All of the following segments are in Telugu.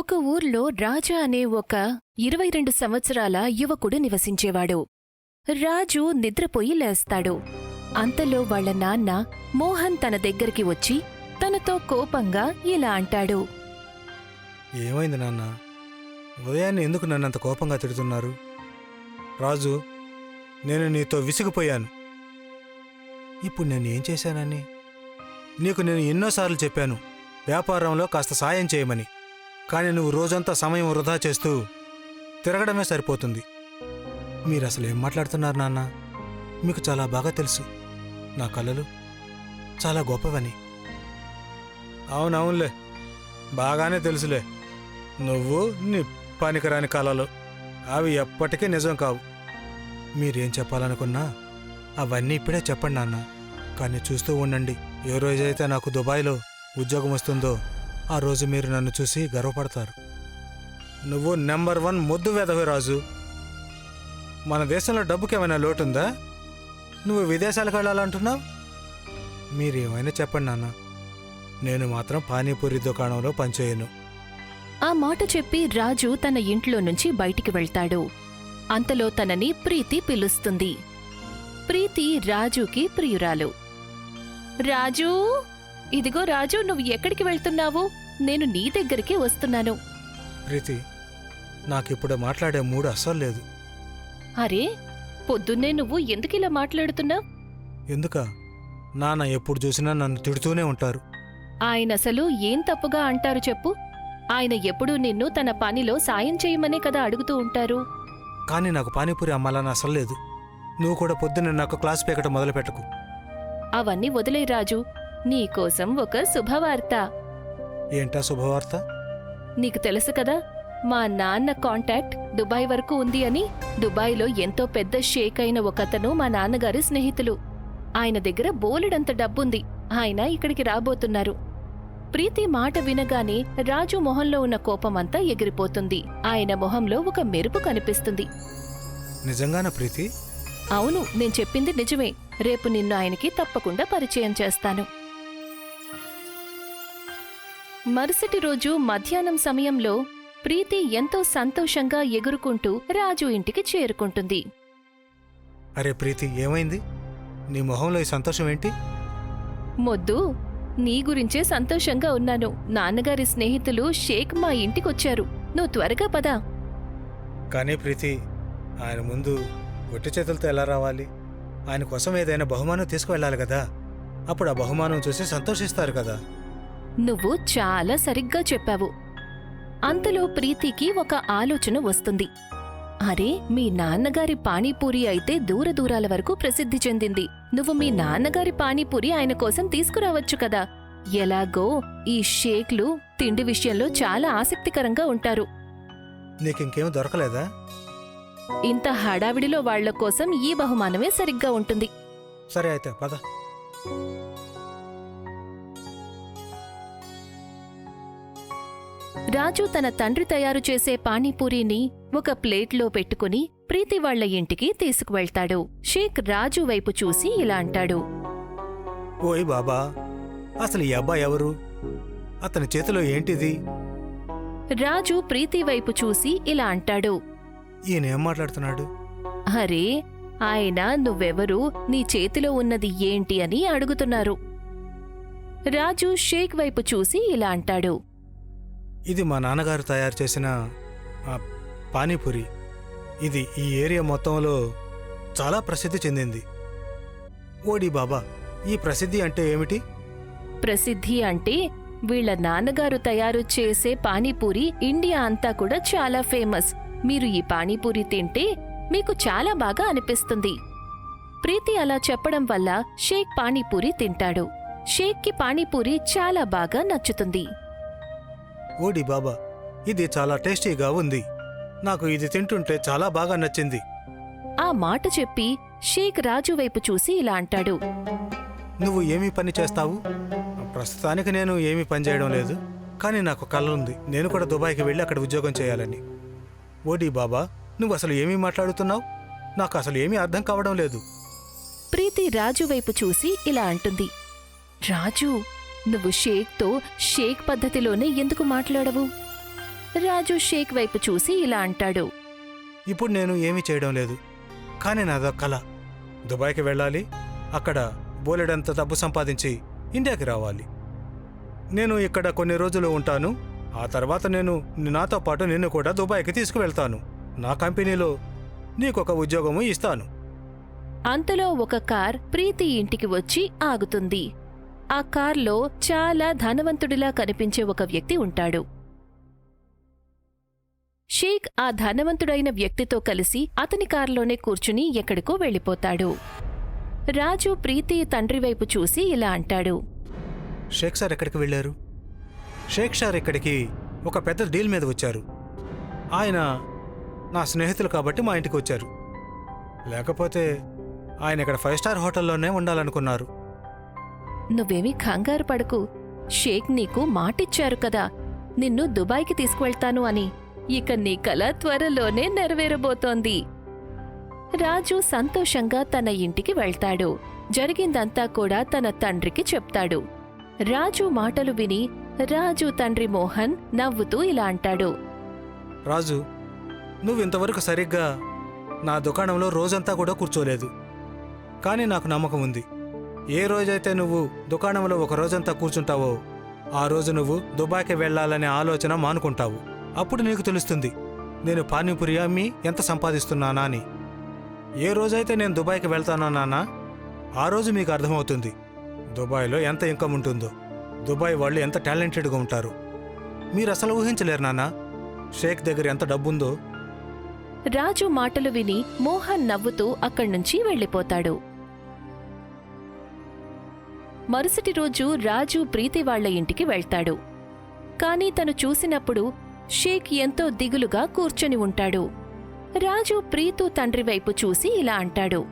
ఒక ఊర్లో రాజా అనే ఒక ఇరవై రెండు సంవత్సరాల యువకుడు నివసించేవాడు. రాజు నిద్రపోయి లేస్తాడు. అంతలో వాళ్ళ నాన్న మోహన్ తన దగ్గరికి వచ్చి తనతో కోపంగా ఇలా అంటాడు. ఏమైంది నాన్న? ఉదయాన్నే ఎందుకు నన్ను అంత కోపంగా తిడుతున్నారు? రాజు నేను నీతో విసిగిపోయాను. ఇప్పుడు నేను ఏం చేశానని? నీకు నేను ఎన్నోసార్లు చెప్పాను వ్యాపారంలో కాస్త సాయం చేయమని. కానీ నువ్వు రోజంతా సమయం వృధా చేస్తూ తిరగడమే సరిపోతుంది. మీరు అసలు ఏం మాట్లాడుతున్నారు నాన్న? మీకు చాలా బాగా తెలుసు. నా కళలు చాలా గొప్పవని. అవునవునులే. బాగానే తెలుసులే. నువ్వు నీ పనికిరాని కళలు. అవి ఎప్పటికీ నిజం కావు. మీరేం చెప్పాలనుకున్నా అవన్నీ ఇప్పుడే చెప్పండి నాన్న. కానీ చూస్తూ ఉండండి. ఏ రోజైతే నాకు దుబాయ్లో ఉద్యోగం వస్తుందో ఆ రోజు మీరు నన్ను చూసి గర్వపడతారు. నువ్వు నెంబర్ వన్ ముద్దు వెదవి రాజు. మన దేశంలో డబ్బుకి ఏమైనా లోటుందా? నువ్వు విదేశాలకు వెళ్ళాలంటున్నావు? మీరేమైనా చెప్పండి నాన్న. నేను మాత్రం పానీపూరి దుకాణంలో పనిచేయను. ఆ మాట చెప్పి రాజు తన ఇంట్లో నుంచి బయటికి వెళ్తాడు. అంతలో తనని ప్రీతి పిలుస్తుంది. ప్రీతి రాజుకి ప్రియురాలు. రాజూ ఇదిగో రాజు నువ్వు ఎక్కడికి వెళ్తున్నావు? నేను నీ దగ్గరికి వస్తున్నాను. ప్రీతి నాకిప్పుడు మాట్లాడే మూడు అస్సలు లేదు. అరే పొద్దున్నే నువ్వు ఎందుకిలా మాట్లాడుతున్నావు? ఎందుక? నాన్న ఎప్పుడు చూసినా నన్ను తిడుతూనే ఉంటారు. ఆయనసలు ఏం తప్పుగా అంటారు చెప్పు. ఆయన ఎప్పుడూ నిన్ను తన పనిలో సాయం చేయమనే కదా అడుగుతూ ఉంటారు. కానీ నాకు పానీపూరి అమ్మాలని అసలు లేదు. నువ్వు కూడా పొద్దున్న నాకు క్లాస్ పీకటం మొదలుపెట్టకు. అవన్నీ వదిలే రాజు. నీకోసం ఒక శుభవార్త. ఏంటా శుభవార్త? నీకు తెలుసు కదా మా నాన్న కాంటాక్ట్ దుబాయ్ వరకు ఉంది అని దుబాయ్లో ఎంతో పెద్ద షేక్ అయిన ఒకతను మా నాన్నగారి స్నేహితులు. ఆయన దగ్గర బోలెడంత డబ్బుంది. ఆయన ఇక్కడికి రాబోతున్నారు. ప్రీతి మాట వినగానే రాజు మొహంలో ఉన్న కోపమంతా ఎగిరిపోతుంది. ఆయన మొహంలో ఒక మెరుపు కనిపిస్తుంది. నిజంగానా ప్రీతి? అవును నేను చెప్పింది నిజమే. రేపు నిన్ను ఆయనకి తప్పకుండా పరిచయం చేస్తాను. మరుసటి రోజు మధ్యాహ్నం సమయంలో ప్రీతి ఎంతో సంతోషంగా ఎగురుకుంటూ రాజు ఇంటికి చేరుకుంటుంది. అరే ప్రీతి ఏమైంది? నీ మొహంలో ఈ సంతోషం ఏంటి? మొద్దు నీ గురించే సంతోషంగా ఉన్నాను. నాన్నగారి స్నేహితులు షేక్ మా ఇంటికొచ్చారు. నువ్వు త్వరగా పదా. కానీ ప్రీతి ఆయన ముందు ఒట్టి చేతులతో ఎలా రావాలి? ఆయన కోసం ఏదైనా బహుమానం తీసుకువెళ్ళాలి కదా. అప్పుడు ఆ బహుమానం చూసి సంతోషిస్తారు కదా. నువ్వు చాలా సరిగ్గా చెప్పావు. అంతలో ప్రీతికి ఒక ఆలోచన వస్తుంది. అరే మీ నాన్నగారి పానీపూరి అయితే దూర దూరాల వరకు ప్రసిద్ధి చెందింది. నువ్వు మీ నాన్నగారి పానీపూరి ఆయన కోసం తీసుకురావచ్చు కదా. ఎలాగో ఈ షేక్లు తిండి విషయంలో చాలా ఆసక్తికరంగా ఉంటారు. నీకింకేం దొరకలేదా? ఇంత హడావిడిలో వాళ్ళ కోసం ఈ బహుమానమే సరిగ్గా ఉంటుంది. సరే అయితే పద. రాజు తన తండ్రి తయారు చేసే పానీపూరీని ఒక ప్లేట్లో పెట్టుకుని ప్రీతి వాళ్ళ ఇంటికి తీసుకువెళ్తాడు. షేక్ రాజు వైపు చూసి ఇలా అంటాడు. ఓయ్ బాబా అసలు ఈ అబ్బాయి ఎవరు? అతని చేతిలో ఏంటిది? రాజు ప్రీతి వైపు చూసి ఇలా అంటాడు. ఈయన మాట్లాడుతున్నాడు? అరే ఆయన నువ్వెవరు? నీ చేతిలో ఉన్నది ఏంటి అని అడుగుతున్నారు. రాజు షేక్ వైపు చూసి ఇలా అంటాడు. ఇది మా నాన్నగారు తయారు చేసిన పానీపూరి. ఇది ఈ ఏరియా మొత్తంలో చాలా ప్రసిద్ధి చెందింది. ఓడి బాబా ఈ ప్రసిద్ధి అంటే ఏమిటి? ప్రసిద్ధి అంటే వీళ్ళ నాన్నగారు తయారు చేసే పానీపూరి ఇండియా అంతా కూడా చాలా ఫేమస్. మీరు ఈ పానీపూరి తింటే మీకు చాలా బాగా అనిపిస్తుంది. ప్రీతి అలా చెప్పడం వల్ల షేక్ పానీపూరి తింటాడు. షేక్కి పానీపూరి చాలా బాగా నచ్చుతుంది. ఓడి బాబా ఇది చాలా టేస్టీగా ఉంది. నాకు ఇది తింటుంటే చాలా బాగా నచ్చింది. ఆ మాట చెప్పి షేక్ రాజు వైపు చూసి ఇలా అంటాడు. నువ్వు ఏమి పని చేస్తావు? ప్రస్తుతానికి నేను ఏమీ పని చేయడం లేదు. కానీ నాకు కళ ఉంది నేను కూడా దుబాయ్కి వెళ్ళి అక్కడ ఉద్యోగం చేయాలని. ఓడి బాబా నువ్వు అసలు ఏమీ మాట్లాడుతున్నావు? నాకు అసలు ఏమీ అర్థం కావడం లేదు. ప్రీతి రాజు వైపు చూసి ఇలా అంటుంది. రాజు నువ్వు షేక్తో షేక్ పద్ధతిలోనే ఎందుకు మాట్లాడవు? రాజు షేక్ వైపు చూసి ఇలా అంటాడు. ఇప్పుడు నేను ఏమీ చేయడం లేదు. కానీ నాదో కళ దుబాయ్కి వెళ్ళాలి. అక్కడ బోలెడంత డబ్బు సంపాదించి ఇండియాకి రావాలి. నేను ఇక్కడ కొన్ని రోజులు ఉంటాను. ఆ తర్వాత నేను నాతో పాటు నిన్ను కూడా దుబాయ్కి తీసుకువెళ్తాను. నా కంపెనీలో నీకొక ఉద్యోగము ఇస్తాను. అంతలో ఒక కార్ ప్రీతి ఇంటికి వచ్చి ఆగుతుంది. ఆ కార్లో చాలా ధనవంతుడిలా కనిపించే ఒక వ్యక్తి ఉంటాడు. షేక్ ఆ ధనవంతుడైన వ్యక్తితో కలిసి అతని కారులోనే కూర్చుని ఎక్కడికో వెళ్ళిపోతాడు. రాజు ప్రీతి తండ్రి వైపు చూసి ఇలా అంటాడు. షేక్ సార్ ఎక్కడికి వెళ్ళారు? షేక్ సార్ ఇక్కడికి ఒక పెద్ద డీల్ మీద వచ్చారు. ఆయన నా స్నేహితులు కాబట్టి మా ఇంటికి వచ్చారు. లేకపోతే ఆయన ఇక్కడ ఫైవ్ స్టార్ హోటల్లోనే ఉండాలనుకున్నారు. నువ్వేమీ కంగారు పడకు. షేక్ నీకు మాటిచ్చారు కదా. నిన్ను దుబాయ్కి తీసుకువెళ్తాను అని. ఇక నీ కల త్వరలోనే నెరవేరబోతోంది. రాజు సంతోషంగా తన ఇంటికి వెళ్తాడు. జరిగిందంతా కూడా తన తండ్రికి చెప్తాడు. రాజు మాటలు విని రాజు తండ్రి మోహన్ నవ్వుతూ ఇలా అంటాడు. రాజు నువ్వింతవరకు సరిగ్గా నా దుకాణంలో రోజంతా కూడా కూర్చోలేదు. కానీ నాకు నమ్మకం ఉంది. ఏ రోజైతే నువ్వు దుకాణంలో ఒక రోజంతా కూర్చుంటావో ఆ రోజు నువ్వు దుబాయ్కి వెళ్ళాలనే ఆలోచన మానుకుంటావు. అప్పుడు నీకు తెలుస్తుంది నేను పానీపూరి అమ్మి ఎంత సంపాదిస్తున్నానా అని ఏ రోజైతే నేను దుబాయ్కి వెళ్తానో నాన్న ఆ రోజు మీకు అర్థమవుతుంది దుబాయ్లో ఎంత ఇన్కమ్ ఉంటుందో. దుబాయ్ వాళ్ళు ఎంత టాలెంటెడ్గా ఉంటారు. మీరు అసలు ఊహించలేరు నాన్న షేక్ దగ్గర ఎంత డబ్బుందో. రాజు మాటలు విని మోహన్ నవ్వుతూ అక్కడ్నుంచి వెళ్ళిపోతాడు. మరుసటి రోజు రాజు ప్రీతి వాళ్ళ ఇంటికి వెళ్తాడు. కాని తను చూసినప్పుడు షేక్ ఎంతో దిగులుగా కూర్చొని ఉంటాడు. రాజు ప్రీతు తండ్రి వైపు చూసి ఇలా అంటాడు.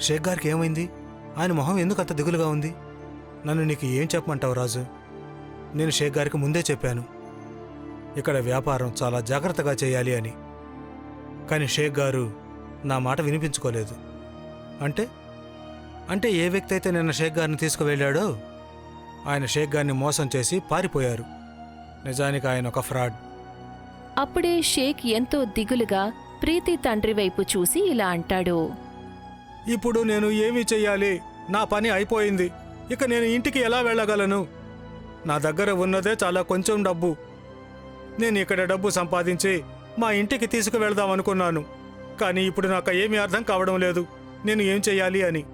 షేక్ గారికి ఏమైంది? ఆయన మొహం ఎందుకు అంత దిగులుగా ఉంది? నన్ను నీకు ఏం చెప్పమంటావు రాజు? నేను షేక్ గారికి ముందే చెప్పాను. ఇక్కడ వ్యాపారం చాలా జాగ్రత్తగా చేయాలి అని. కానీ షేక్ గారు నా మాట వినిపించుకోలేదు. అంటే? అంటే ఏ వ్యక్తి అయితే నిన్న షేక్ గారిని తీసుకువెళ్ళాడో ఆయన షేక్ గారిని మోసం చేసి పారిపోయారు. నిజానికి ఆయన ఒక ఫ్రాడ్. అప్పుడే షేక్ ఎంతో దిగులుగా ప్రీతి తండ్రి వైపు చూసి ఇలా అంటాడు. ఇప్పుడు నేను ఏమి చెయ్యాలి? నా పని అయిపోయింది. ఇక నేను ఇంటికి ఎలా వెళ్ళగలను? నా దగ్గర ఉన్నదే చాలా కొంచెం డబ్బు. నేను ఇక్కడ డబ్బు సంపాదించి మా ఇంటికి తీసుకువెళ్దాం అనుకున్నాను. కానీ ఇప్పుడు నాకు ఏమీ అర్థం కావడం లేదు. నేను ఏం చెయ్యాలి అని.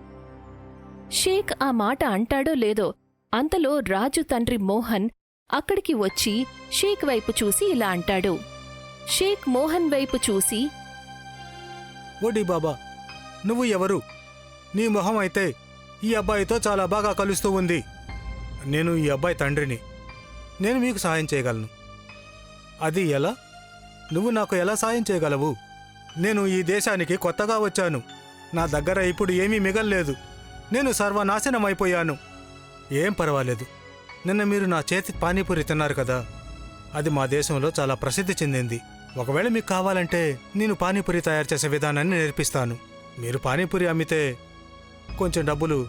షేక్ ఆ మాట అంటాడో లేదో అంతలో రాజు తండ్రి మోహన్ అక్కడికి వచ్చి షేక్ వైపు చూసి ఇలా అంటాడు. షేక్ మోహన్ వైపు చూసి ఓడి బాబా నువ్వు ఎవరు? నీ మొహం అయితే ఈ అబ్బాయితో చాలా బాగా కలుస్తూ ఉంది. నేను ఈ అబ్బాయి తండ్రిని. నేను మీకు సాయం చేయగలను. అది ఎలా? నువ్వు నాకు ఎలా సాయం చేయగలవు? నేను ఈ దేశానికి కొత్తగా వచ్చాను. నా దగ్గర ఇప్పుడు ఏమీ మిగల్లేదు. నేను సర్వనాశనం అయిపోయాను. ఏం పర్వాలేదు. నిన్న మీరు నా చేతి పానీపూరి తిన్నారు కదా. అది మా దేశంలో చాలా ప్రసిద్ధి చెందింది. ఒకవేళ మీకు కావాలంటే నేను పానీపూరి తయారు చేసే విధానాన్ని నేర్పిస్తాను. మీరు పానీపూరి అమ్మితే కొంచెం డబ్బులు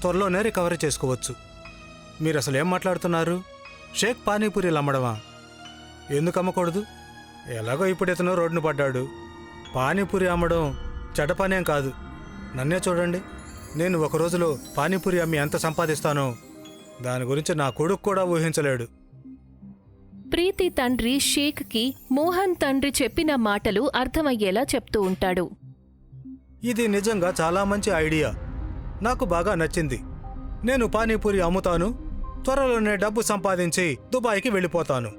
త్వరలోనే రికవరీ చేసుకోవచ్చు. మీరు అసలు ఏం మాట్లాడుతున్నారు? షేక్ పానీపూరీలు అమ్మడమా? ఎందుకు అమ్మకూడదు? ఎలాగో ఇప్పుడు ఇతను రోడ్డును పడ్డాడు. పానీపూరి అమ్మడం చెడ్డ పనేం కాదు. నన్నే చూడండి. నేను ఒక రోజులో పానీపూరి అమ్మి ఎంత సంపాదిస్తానో దాని గురించి నా కొడుకు కూడా ఊహించలేడు. ప్రీతి తండ్రి షేక్కి మోహన్ తండ్రి చెప్పిన మాటలు అర్థమయ్యేలా చెప్తూ ఉంటాడు. ఇది నిజంగా చాలా మంచి ఐడియా. నాకు బాగా నచ్చింది. నేను పానీపూరి అమ్ముతాను త్వరలోనే డబ్బు సంపాదించి దుబాయ్కి వెళ్ళిపోతాను.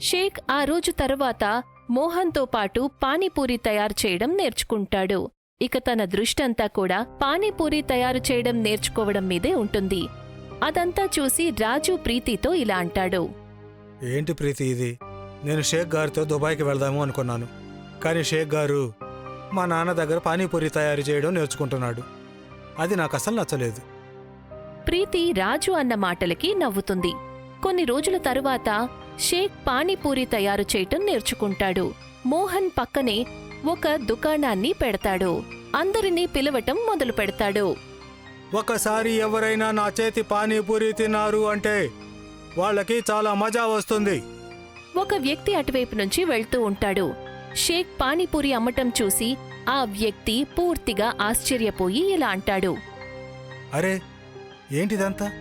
షేక్ ఆ రోజు తరువాత మోహన్తో పాటు పానీపూరి తయారు చేయడం నేర్చుకుంటాడు. ఇక తన దృష్టంతా కూడా పానీపూరి తయారు చేయడం నేర్చుకోవడం మీదే ఉంటుంది. అదంతా చూసి రాజు ప్రీతితో ఇలా అంటాడు. ఏంటి ప్రీతి ఇది? నేను షేక్ గారితో దుబాయ్కి వెళ్దాము అనుకున్నాను. కానీ షేక్ గారు మా నాన్న దగ్గర పానీపూరి తయారు చేయడం నేర్చుకుంటున్నాడు. అది నాకు అసలు నచ్చలేదు. ప్రీతి రాజు అన్న మాటలకి నవ్వుతుంది. కొన్ని రోజుల తరువాత షేక్ పానీపూరి తయారు చేయటం నేర్చుకుంటాడు. మోహన్ పక్కనే ఒక దుకాణాన్ని పెడతాడు. అందరినీ పిలవటం మొదలు పెడతాడు. ఒకసారి ఎవరైనా నా చేతి పానీపూరి తిన్నారు అంటే వాళ్ళకి చాలా మజా వస్తుంది. ఒక వ్యక్తి అటువైపు నుంచి వెళ్తూ ఉంటాడు. షేక్ పానీపూరి అమ్మటం చూసి ఆ వ్యక్తి పూర్తిగా ఆశ్చర్యపోయి ఇలా అంటాడు. అరే ఏంటిదంతా?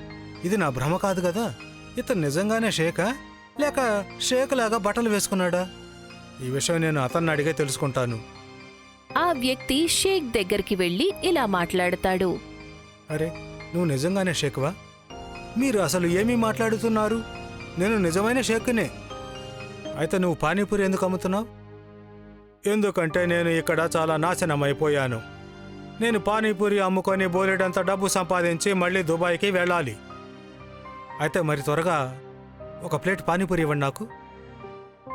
ఇది నా భ్రమ కాదు కదా? ఇతను నిజంగానే షేకా? లేక షేక్ లాగా బట్టలు వేసుకున్నాడా? ఈ విషయం నేను అతన్ని అడిగే తెలుసుకుంటాను. ఆ వ్యక్తి షేక్ దగ్గరికి వెళ్ళి ఇలా మాట్లాడతాడు. అరే నువ్వు నిజంగానే షేక్వా? మీరు అసలు ఏమీ మాట్లాడుతున్నారు? నేను నిజమైన షేక్నే. అయితే నువ్వు పానీపూరి ఎందుకు అమ్ముతున్నావు? ఎందుకంటే నేను ఇక్కడ చాలా నాశనం అయిపోయాను. నేను పానీపూరి అమ్ముకొని బోలెడంత డబ్బు సంపాదించి మళ్ళీ దుబాయ్కి వెళ్ళాలి. అయితే మరి త్వరగా ఒక ప్లేట్ పానీపూరి ఇవ్వండి నాకు.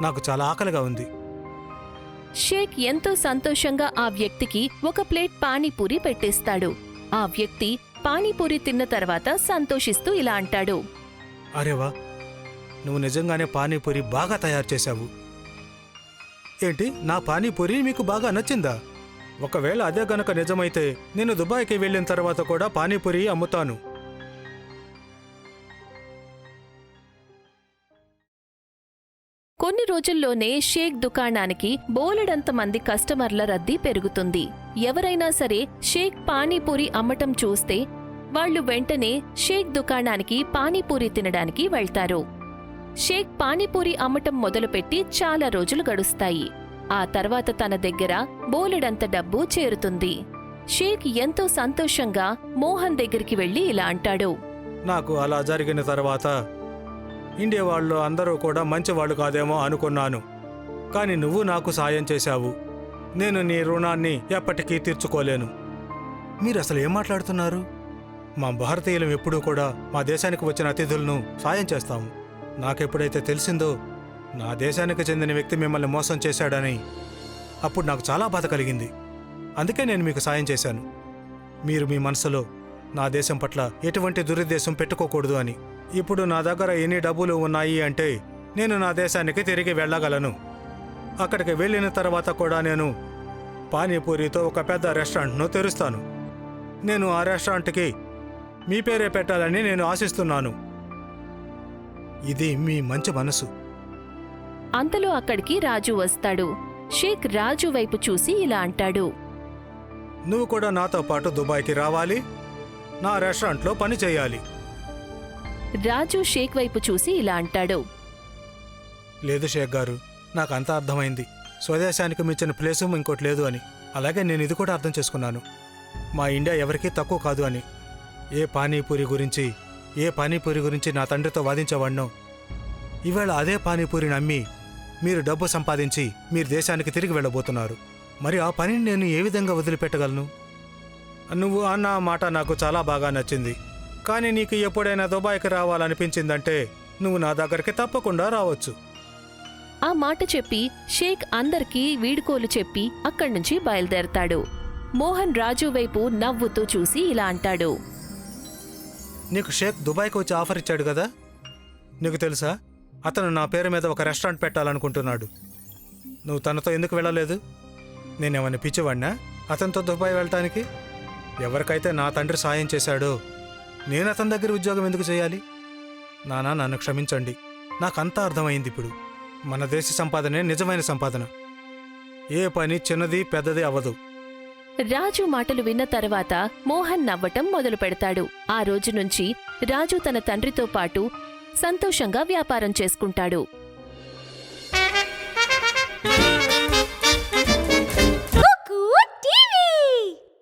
నాకు చాలా ఆకలిగా ఉంది. షేక్ ఎంతో సంతోషంగా ఆ వ్యక్తికి ఒక ప్లేట్ పానీపూరి పెట్టేస్తాడు. ఆ వ్యక్తి పానీపూరి తిన్న తర్వాత సంతోషిస్తూ ఇలా అంటాడు. అరేవా నువ్వు నిజంగానే పానీపూరి బాగా తయారు చేశావు. ఏంటి నా పానీపూరి మీకు బాగా నచ్చిందా? ఒకవేళ అదే గనక నిజమైతే నేను దుబాయ్కి వెళ్ళిన తర్వాత కూడా పానీపూరి అమ్ముతాను. కొన్ని రోజుల్లోనే షేక్ దుకాణానికి బోలెడంత మంది కస్టమర్ల రద్దీ పెరుగుతుంది. ఎవరైనా సరే షేక్ పానీపూరి అమ్మటం చూస్తే వాళ్ళు వెంటనే షేక్ దుకాణానికి పానీపూరి తినడానికి వెళ్తారు. షేక్ పానీపూరి అమ్మటం మొదలుపెట్టి చాలా రోజులు గడుస్తాయి. ఆ తర్వాత తన దగ్గర బోలెడంత డబ్బు చేరుతుంది. షేక్ ఎంతో సంతోషంగా మోహన్ దగ్గరికి వెళ్ళి ఇలా అంటాడు. నాకు అలా జరిగిన తర్వాత ఇండియా వాళ్ళు అందరూ కూడా మంచి వాళ్ళు కాదేమో అనుకున్నాను. కానీ నువ్వు నాకు సాయం చేశావు. నేను నీ రుణాన్ని ఎప్పటికీ తీర్చుకోలేను. మీరు అసలు ఏం మాట్లాడుతున్నారు? మా భారతీయులం ఎప్పుడూ కూడా మా దేశానికి వచ్చిన అతిథులను సాయం చేస్తాము. నాకెప్పుడైతే తెలిసిందో నా దేశానికి చెందిన వ్యక్తి మిమ్మల్ని మోసం చేశాడని అప్పుడు నాకు చాలా బాధ కలిగింది. అందుకే నేను మీకు సాయం చేశాను. మీరు మీ మనసులో నా దేశం పట్ల ఎటువంటి దురుద్దేశం పెట్టుకోకూడదు అని. ఇప్పుడు నా దగ్గర ఎన్ని డబ్బులు ఉన్నాయి అంటే నేను నా దేశానికి తిరిగి వెళ్ళగలను. అక్కడికి వెళ్ళిన తర్వాత కూడా నేను పానీపూరితో ఒక పెద్ద రెస్టారెంట్ను తెరుస్తాను. నేను ఆ రెస్టారెంట్కి మీ పేరే పెట్టాలని నేను ఆశిస్తున్నాను. ఇది మీ మంచి మనసు. అంతలో అక్కడికి రాజు వస్తాడు. షేక్ రాజు వైపు చూసి ఇలా అంటాడు. నువ్వు కూడా నాతో పాటు దుబాయ్కి రావాలి. నా రెస్టారెంట్లో పని చేయాలి. రాజు షేక్ వైపు చూసి ఇలా అంటాడు. లేదు షేక్ గారు నాకు అంతా అర్థమైంది. స్వదేశానికి మించిన ప్లేసు ఇంకోటి లేదు అని. అలాగే నేను ఇది కూడా అర్థం చేసుకున్నాను. మా ఇండియా ఎవరికీ తక్కువ కాదు అని. ఏ పానీపూరి గురించి ఏ పానీపూరి గురించి నా తండ్రితో వాదించేవాడినో ఇవాళ అదే పానీపూరిని అమ్మి మీరు డబ్బు సంపాదించి మీరు దేశానికి తిరిగి వెళ్ళబోతున్నారు. మరి ఆ పనిని నేను ఏ విధంగా వదిలిపెట్టగలను? నువ్వు అన్న మాట నాకు చాలా బాగా నచ్చింది. కానీ నీకు ఎప్పుడైనా దుబాయ్కి రావాలనిపించిందంటే నువ్వు నా దగ్గరికి తప్పకుండా రావచ్చు. ఆ మాట చెప్పి షేక్ అందరికీ వీడుకోలు చెప్పి అక్కడ్నుంచి బయలుదేరతాడు. మోహన్ రాజు వైపు నవ్వుతూ చూసి ఇలా అంటాడు. నీకు షేక్ దుబాయ్కి వచ్చి ఆఫర్ ఇచ్చాడు కదా? నీకు తెలుసా? అతను నా పేరు మీద ఒక రెస్టారెంట్ పెట్టాలనుకుంటున్నాడు. నువ్వు తనతో ఎందుకు వెళ్ళలేదు? నేనేమన్నా పిచ్చివాడినా? అతనితో దుబాయ్ వెళ్ళటానికి? ఎవరికైతే నా తండ్రి సాయం చేశాడో నేను అతని దగ్గర ఉద్యోగం ఎందుకు చేయాలి? నానా నన్ను క్షమించండి. నాకంతా అర్థమైంది ఇప్పుడు. మన దేశ సంపాదనే నిజమైన సంపాదన. ఏ పని చిన్నది పెద్దది అవ్వదు. రాజు మాటలు విన్న తర్వాత మోహన్ నవ్వటం మొదలు పెడతాడు. ఆ రోజు నుంచి రాజు తన తండ్రితో పాటు సంతోషంగా వ్యాపారం చేసుకుంటాడు.